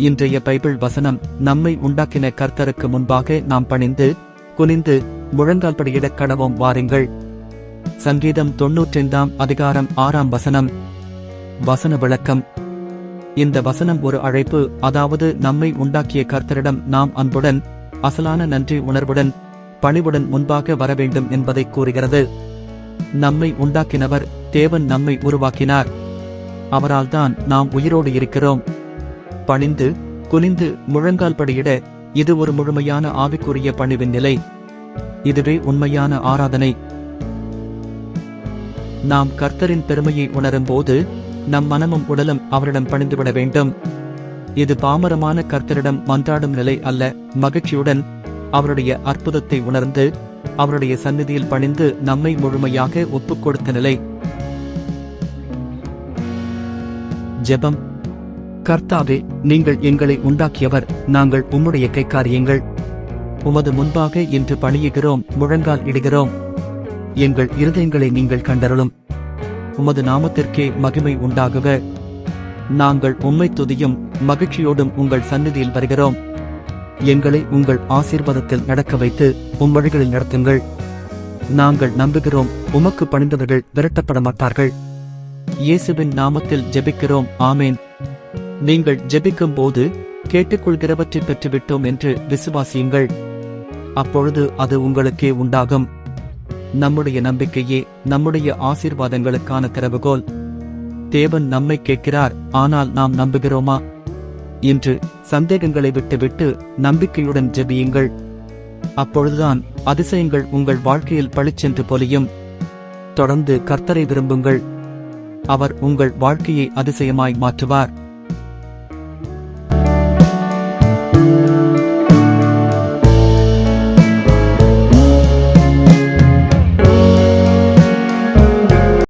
இன்றைய பைபிள் வசனம் நம்மை உண்டாக்கின கர்த்தருக்கு முன்பாக நாம் பணிந்து குனிந்து முழங்கால் படியிடக் கடவோம் வாருங்கள். சங்கீதம் தொன்னூற்றைந்தாம் அதிகாரம் ஆறாம் வசனம். வசன விளக்கம். இந்த வசனம் ஒரு அழைப்பு அதாவது நம்மை உண்டாக்கிய கர்த்தரிடம் நாம் அன்புடன் அசலான நன்றி உணர்வுடன் பணிவுடன் முன்பாக வர வேண்டும் என்பதை கூறுகிறது. நம்மை உண்டாக்கினவர் தேவன் நம்மை உருவாக்கினார். அவரால்தான் நாம் உயிரோடு இருக்கிறோம். பணிந்து குனிந்து முழங்கால் படியிட இது ஒரு முழுமையான ஆவிக்குரிய பணிவின் நிலை. இதுவே உண்மையான ஆராதனை. நாம் கர்த்தரின் பெருமையை உணரும்போது நம் மனமும் உடலும் அவரிடம் பணிந்துவிட வேண்டும். இது பாமரமான கர்த்தரிடம் மன்றாடும் நிலை அல்ல மகிழ்ச்சியுடன் அவருடைய அற்புதத்தை உணர்ந்து அவருடைய சந்நிதியில் பணிந்து நம்மை முழுமையாக ஒப்புக் கொடுத்த நிலை. ஜெபம். கர்த்தாவே நீங்கள் எங்களை உண்டாக்கியவர் நாங்கள் உம்முடைய கைக்காரியங்கள். உமது முன்பாக இன்று பணியுகிறோம் முழங்கால் இடுகிறோம். எங்கள் இருதயங்களை நீங்கள் கண்டறலும் உமது நாமத்திற்கே மகிமை உண்டாகுக. நாங்கள் உம்மை துதியும் மகிழ்ச்சியோடும் உங்கள் சந்நிதியில் வருகிறோம். எங்களை உங்கள் ஆசீர்வாதத்தில் நடக்க வைத்து உம் வழிகளில் நடத்துங்கள். நாங்கள் நம்புகிறோம் உமக்கு பணிந்தவர்கள் விரட்டப்பட மாட்டார்கள் இயேசுவின் நாமத்தில் ஜெபிக்கிறோம் ஆமேன். நீங்கள் ஜெபிக்கும் போது கேட்டுக்கொள்கிறவற்றை பெற்றுவிட்டோம் என்று விசுவாசியுங்கள். அப்பொழுது அது உங்களுக்கே உண்டாகும். நம்முடைய நம்பிக்கையே நம்முடைய ஆசீர்வாதங்களுக்கான திறவுகோல் தேவன் நம்மை கேட்கிறார் ஆனால் நாம் நம்புகிறோமா? இன்று சந்தேகங்களை விட்டுவிட்டு நம்பிக்கையுடன் ஜெபியுங்கள். அப்பொழுதுதான் அதிசயங்கள் உங்கள் வாழ்க்கையில் பளிச்சென்று பொலியும். தொடர்ந்து கர்த்தரை விரும்புங்கள். அவர் உங்கள் வாழ்க்கையை அதிசயமாய் மாற்றுவார்.